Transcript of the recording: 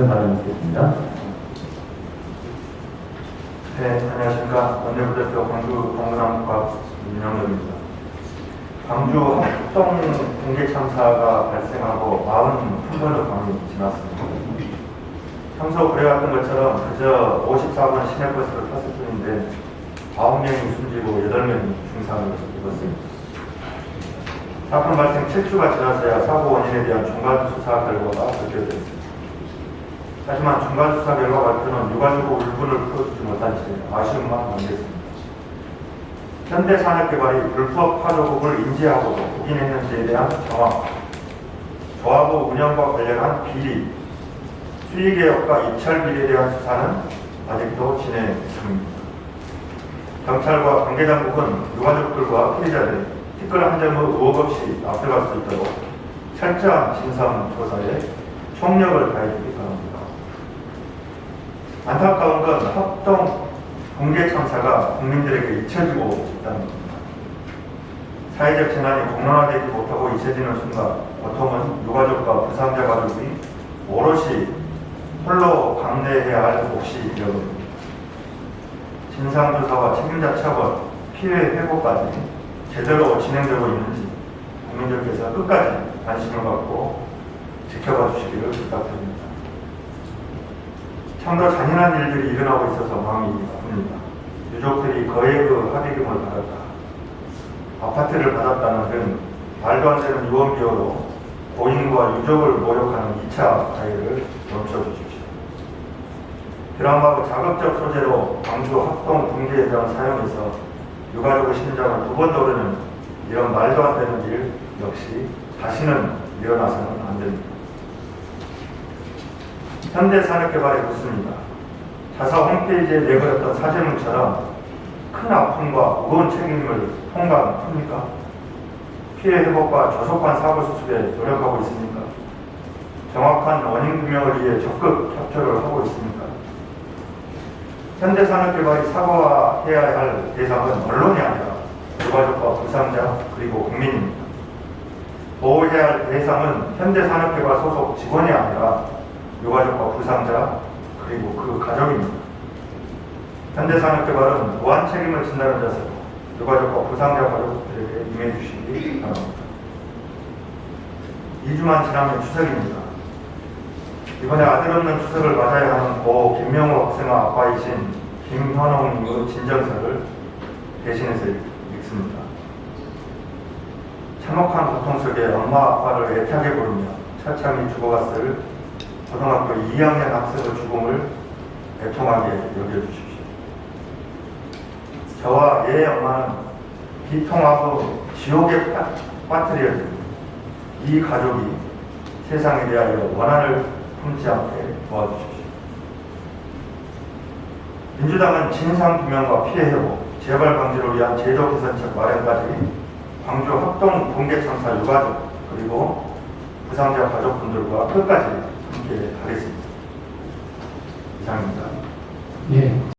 말씀 바라겠습니다. 네, 안녕하십니까. 원내부대표 광주 동문항과 윤영엽입니다. 광주 합동 공개 참사가 발생하고 40분의 밤이 지났습니다. 평소 그래왔던 것처럼 그저 54번 시내버스를 탔을 뿐인데 9명이 숨지고 8명이 중상을 입었습니다. 사건 발생 7주가 지나서야 사고 원인에 대한 중간 수사 결과가 발표됐습니다. 하지만 중간 수사 결과 발표는 유가지고 울분을 풀어주지 못한 채 아쉬움만 남겼습니다. 현대 산업 개발이 불법 파조국을 인지하고도 확인했는지에 대한 정확, 조합부 운영과 관련한 비리, 수의개혁과 입찰 비리에 대한 수사는 아직도 진행 중입니다. 경찰과 관계당국은 유가족들과 피해자들이 특별 한 점의 의혹 없이 앞서갈 수 있도록 철저한 진상 조사에 총력을 다해주기 바랍니다. 안타까운 건 합동 공개 참사가 국민들에게 잊혀지고 있다는 겁니다. 사회적 재난이 공론화되지 못하고 잊혀지는 순간 보통은 유가족과 부상자 가족이 오롯이 홀로 감내해야 할 몫이 되어버립니다. 진상조사와 책임자 처벌, 피해 회복까지 제대로 진행되고 있는지 국민들께서 끝까지 관심을 갖고 지켜봐 주시기를 부탁드립니다. 참으로 잔인한 일들이 일어나고 있어서 마음이 아픕니다. 유족들이 거액의 합의금을 받았다. 아파트를 받았다는 등 말도 안 되는 유언비어로 고인과 유족을 모욕하는 2차 가해를 멈춰주십시오. 드라마의 자극적 소재로 광주 합동 붕괴회장 사용해서 유가족의 심장을 두번 도르는 이런 말도 안 되는 일 역시 다시는 일어나서는 안 됩니다. 현대 산업개발에 묻습니다. 자사 홈페이지에 내걸었던 사진문처럼 큰 아픔과 무거운 책임을 통감합니까? 피해 회복과 조속한 사고 수습에 노력하고 있습니까? 정확한 원인 규명을 위해 적극 협조를 하고 있습니까? 현대산업개발이 사과해야 할 대상은 언론이 아니라 유가족과 부상자 그리고 국민입니다. 보호해야 할 대상은 현대산업개발 소속 직원이 아니라 유가족과 부상자 그리고 그 가족입니다. 현대산업개발은 무한 책임을 진다는 자세로 유가족과 부상자 가족들에게 임해 주시기 바랍니다. 2주만 지나면 추석입니다. 이번에 아들 없는 추석을 맞아야 하는 고 김명호 학생의 아빠이신 김현홍님의 진정서를 대신해서 읽습니다. 참혹한 고통 속에 엄마 아빠를 애타게 부르며 차참히 죽어갔을 고등학교 2학년 학생의 죽음을 애통하게 여겨주십시오. 저와 얘의 엄마는 비통하고 지옥에 빠- 빠뜨려진 이 가족이 세상에 대하여 원한을 품지 않게 도와주십시오. 민주당은 진상규명과 피해 회복, 재발 방지를 위한 제도 개선책 마련까지 광주 합동 참사 유가족 그리고 부상자 가족분들과 끝까지 하겠습니다. 이상입니다. 예.